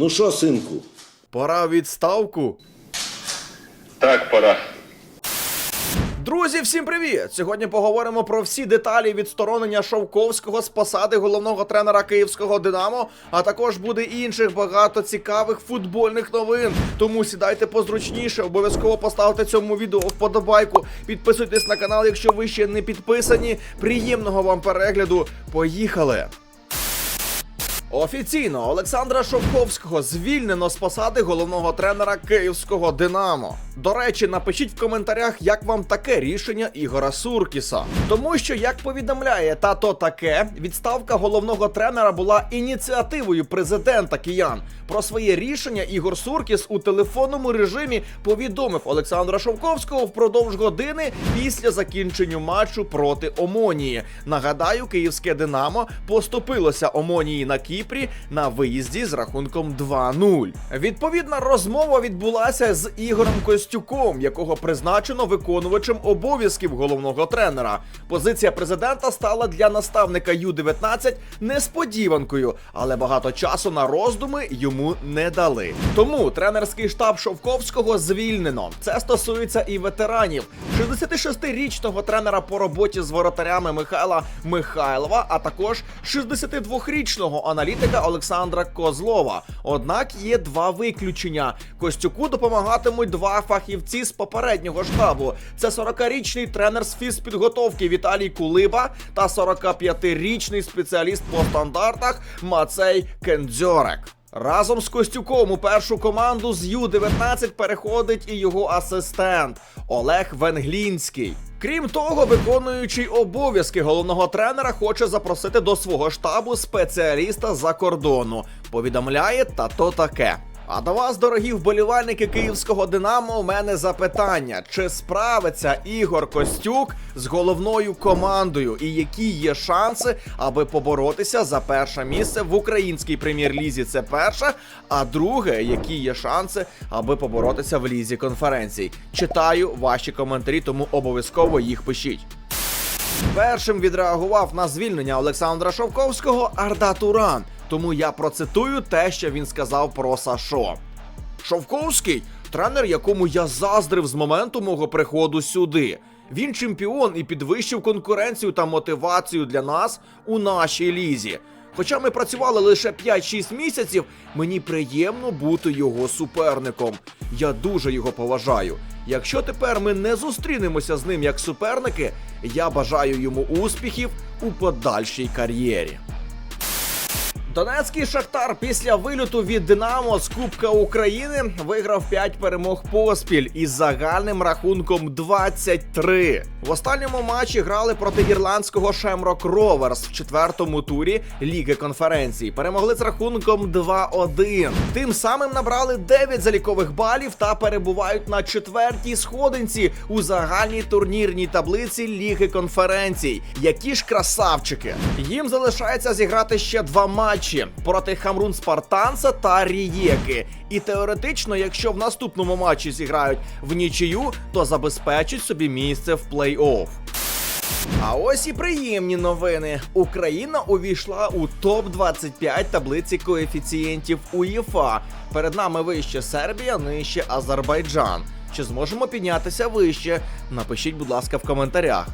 Ну що, синку? Пора в відставку. Так, пора. Друзі, всім привіт! Сьогодні поговоримо про всі деталі відсторонення Шовковського з посади головного тренера київського Динамо. А також буде і інших багато цікавих футбольних новин. Тому сідайте позручніше, обов'язково поставте цьому відео вподобайку. Підписуйтесь на канал, якщо ви ще не підписані. Приємного вам перегляду. Поїхали! Офіційно Олександра Шовковського звільнено з посади головного тренера київського Динамо. До речі, напишіть в коментарях, як вам таке рішення Ігора Суркіса. Тому що, як повідомляє тато таке, відставка головного тренера була ініціативою президента киян. Про своє рішення Ігор Суркіс у телефонному режимі повідомив Олександра Шовковського впродовж години після закінчення матчу проти Омонії. Нагадаю, київське Динамо поступилося Омонії на Кіпрі на виїзді з рахунком 2-0. Відповідна розмова відбулася з Ігорем Костюком, якого призначено виконувачем обов'язків головного тренера. Позиція президента стала для наставника Ю-19 несподіванкою, але багато часу на роздуми йому не дали. Тому тренерський штаб Шовковського звільнено. Це стосується і ветеранів. 66-річного тренера по роботі з воротарями Михайла Михайлова, а також 62-річного аналітика Олександра Козлова. Однак є два виключення. Костюку допомагатимуть два фахівці з попереднього штабу. Це 40-річний тренер з фізпідготовки Віталій Кулиба та 45-річний спеціаліст по стандартах Мацей Кендзьорек. Разом з Костюком у першу команду з Ю-19 переходить і його асистент Олег Венглінський. Крім того, виконуючий обов'язки головного тренера хоче запросити до свого штабу спеціаліста за кордону. Повідомляє та то таке. А до вас, дорогі вболівальники київського Динамо, у мене запитання: чи справиться Ігор Костюк з головною командою, і які є шанси, аби поборотися за перше місце в українській прем'єр-лізі? Це перше. А друге, які є шанси, аби поборотися в лізі конференцій? Читаю ваші коментарі, тому обов'язково їх пишіть. Першим відреагував на звільнення Олександра Шовковського Арда Туран. Тому я процитую те, що він сказав про Сашо. Шовковський тренер, якому я заздрив з моменту мого приходу сюди. Він чемпіон і підвищив конкуренцію та мотивацію для нас у нашій лізі. Хоча ми працювали лише 5-6 місяців, мені приємно бути його суперником. Я дуже його поважаю. Якщо тепер ми не зустрінемося з ним як суперники, я бажаю йому успіхів у подальшій кар'єрі. Донецький Шахтар після вильоту від Динамо з Кубка України виграв 5 перемог поспіль із загальним рахунком 23. В останньому матчі грали проти ірландського Шемрок Роверс в четвертому турі Ліги конференцій. Перемогли з рахунком 2-1. Тим самим набрали 9 залікових балів та перебувають на четвертій сходинці у загальній турнірній таблиці Ліги конференцій. Які ж красавчики! Їм залишається зіграти ще два матчі проти Хамрун Спартанца та Рієки. І теоретично, якщо в наступному матчі зіграють в нічию, то забезпечать собі місце в плей-офф. А ось і приємні новини. Україна увійшла у топ 25 таблиці коефіцієнтів УЄФА. Перед нами вище Сербія, нижче Азербайджан. Чи зможемо піднятися вище? Напишіть, будь ласка, в коментарях.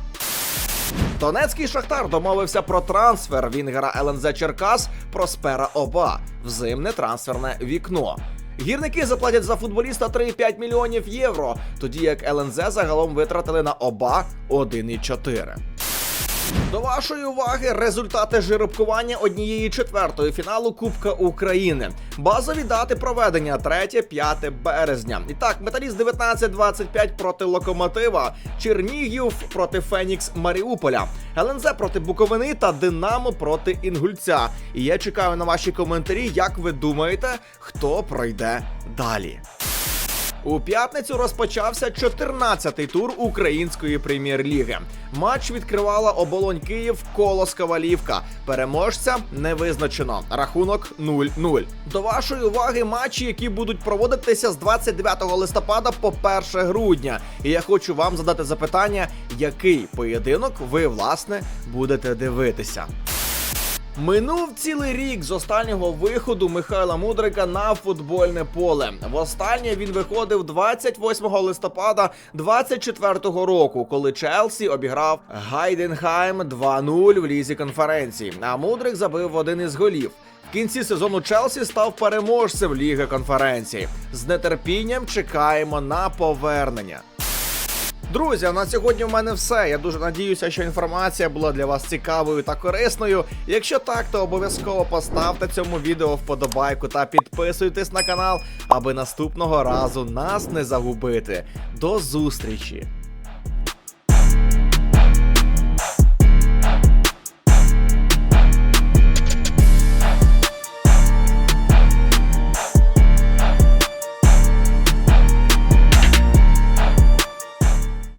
Донецький шахтар домовився про трансфер Вінгера ЛНЗ Черкас Проспера Оба в зимне трансферне вікно. Гірники заплатять за футболіста 3,5 мільйонів євро, тоді як ЛНЗ загалом витратили на оба 1,4. До вашої уваги результати жеребкування однієї четвертої фіналу Кубка України. Базові дати проведення 3-5 березня. І так, металіст 19-25 проти локомотива, Чернігів проти Фенікс Маріуполя, ЛНЗ проти Буковини та Динамо проти Інгульця. І я чекаю на ваші коментарі, як ви думаєте, хто пройде далі. У п'ятницю розпочався 14-й тур української прем'єр-ліги. Матч відкривала оболонь Київ Колос Ковалівка. Переможця не визначено. Рахунок 0-0. До вашої уваги матчі, які будуть проводитися з 29 листопада по 1 грудня. І я хочу вам задати запитання, який поєдинок ви власне будете дивитися. Минув цілий рік з останнього виходу Михайла Мудрика на футбольне поле. Востаннє він виходив 28 листопада 24-го року, коли Челсі обіграв Гайденхайм 2-0 в лізі конференції. А Мудрик забив один із голів. В кінці сезону Челсі став переможцем Ліги конференції. З нетерпінням чекаємо на повернення. Друзі, на сьогодні в мене все. Я дуже надіюся, що інформація була для вас цікавою та корисною. Якщо так, то обов'язково поставте цьому відео вподобайку та підписуйтесь на канал, аби наступного разу нас не загубити. До зустрічі!